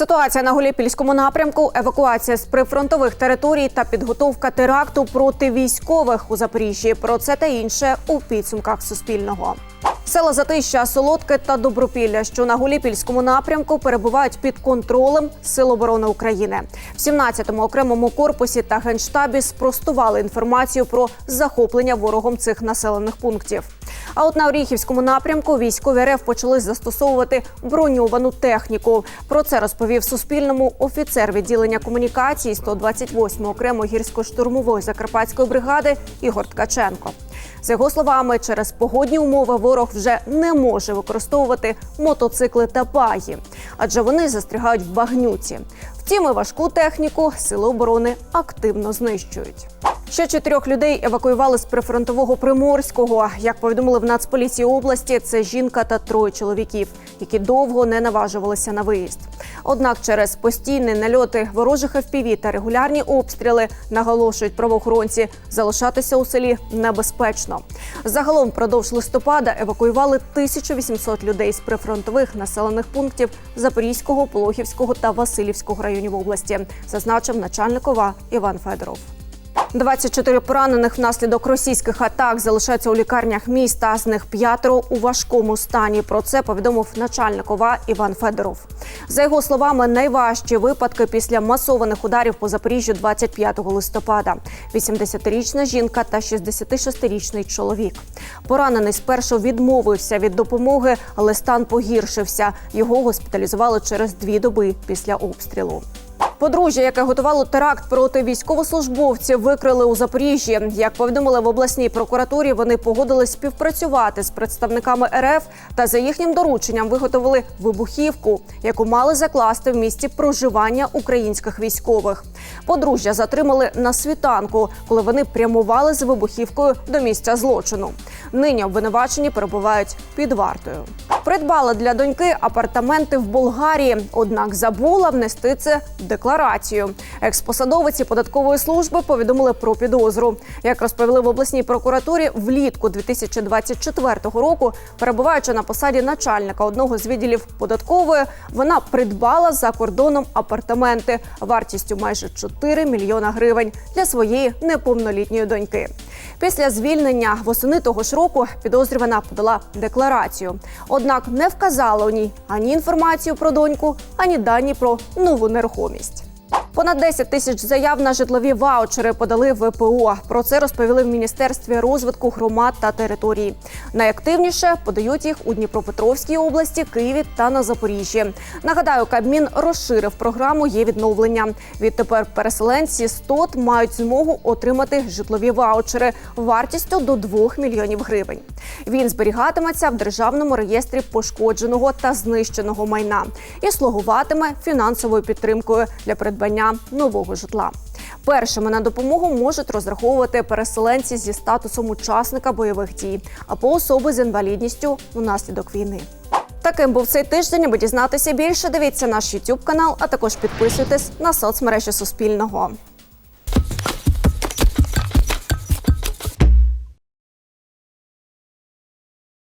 Ситуація на Голіпільському напрямку, евакуація з прифронтових територій та підготовка теракту проти військових у Запоріжжі. Про це та інше у підсумках Суспільного. Села Затища, Солодке та Добропілля, що на Голіпільському напрямку перебувають під контролем Сил оборони України. В 17-му окремому корпусі та генштабі спростували інформацію про захоплення ворогом цих населених пунктів. А от на Оріхівському напрямку військові РФ почали застосовувати броньовану техніку. Про це розповів Суспільному офіцер відділення комунікації 128 окремої гірсько-штурмової закарпатської бригади Ігор Ткаченко. За його словами, через погодні умови ворог вже не може використовувати мотоцикли та баги, адже вони застрягають в багнюці. Втім, і важку техніку сили оборони активно знищують. Ще чотирьох людей евакуювали з прифронтового приморського. Як повідомили в Нацполіції області, це жінка та троє чоловіків, які довго не наважувалися на виїзд. Однак, через постійні нальоти ворожих ФПВ та регулярні обстріли наголошують правоохоронці, залишатися у селі небезпечно. Загалом впродовж листопада евакуювали 1800 людей з прифронтових населених пунктів Запорізького, Пологівського та Васильівського районів області, зазначив начальник ОВА Іван Федоров. 24 поранених внаслідок російських атак залишаються у лікарнях міста. З них п'ятеро у важкому стані. Про це повідомив начальник ОВА Іван Федоров. За його словами, найважчі випадки після масованих ударів по Запоріжжю 25 листопада. 80-річна жінка та 66-річний чоловік. Поранений спершу відмовився від допомоги, але стан погіршився. Його госпіталізували через дві доби після обстрілу. Подружжя, яке готувало теракт проти військовослужбовців, викрили у Запоріжжі. Як повідомили в обласній прокуратурі, вони погодились співпрацювати з представниками РФ та за їхнім дорученням виготовили вибухівку, яку мали закласти в місті проживання українських військових. Подружжя затримали на світанку, коли вони прямували з вибухівкою до місця злочину. Нині обвинувачені перебувають під вартою. Придбала для доньки апартаменти в Болгарії, однак забула внести це в декларацію. Експосадовиці податкової служби повідомили про підозру. Як розповіли в обласній прокуратурі, влітку 2024 року, перебуваючи на посаді начальника одного з відділів податкової, вона придбала за кордоном апартаменти вартістю майже 4 мільйона гривень для своєї неповнолітньої доньки. Після звільнення восени того ж року підозрювана подала декларацію. Однак не вказала у ній ані інформацію про доньку, ані дані про нову нерухомість. Понад 10 тисяч заяв на житлові ваучери подали ВПО. Про це розповіли в міністерстві розвитку громад та територій. Найактивніше подають їх у Дніпропетровській області, Києві та на Запоріжжі. Нагадаю, Кабмін розширив програму є відновлення. Відтепер переселенці з мають змогу отримати житлові ваучери вартістю до 2 мільйонів гривень. Він зберігатиметься в державному реєстрі пошкодженого та знищеного майна і слугуватиме фінансовою підтримкою для нового житла. Першими на допомогу можуть розраховувати переселенці зі статусом учасника бойових дій або особи з інвалідністю унаслідок війни. Таким був цей тиждень. Аби дізнатися більше, дивіться наш YouTube канал, а також підписуйтесь на соцмережі Суспільного.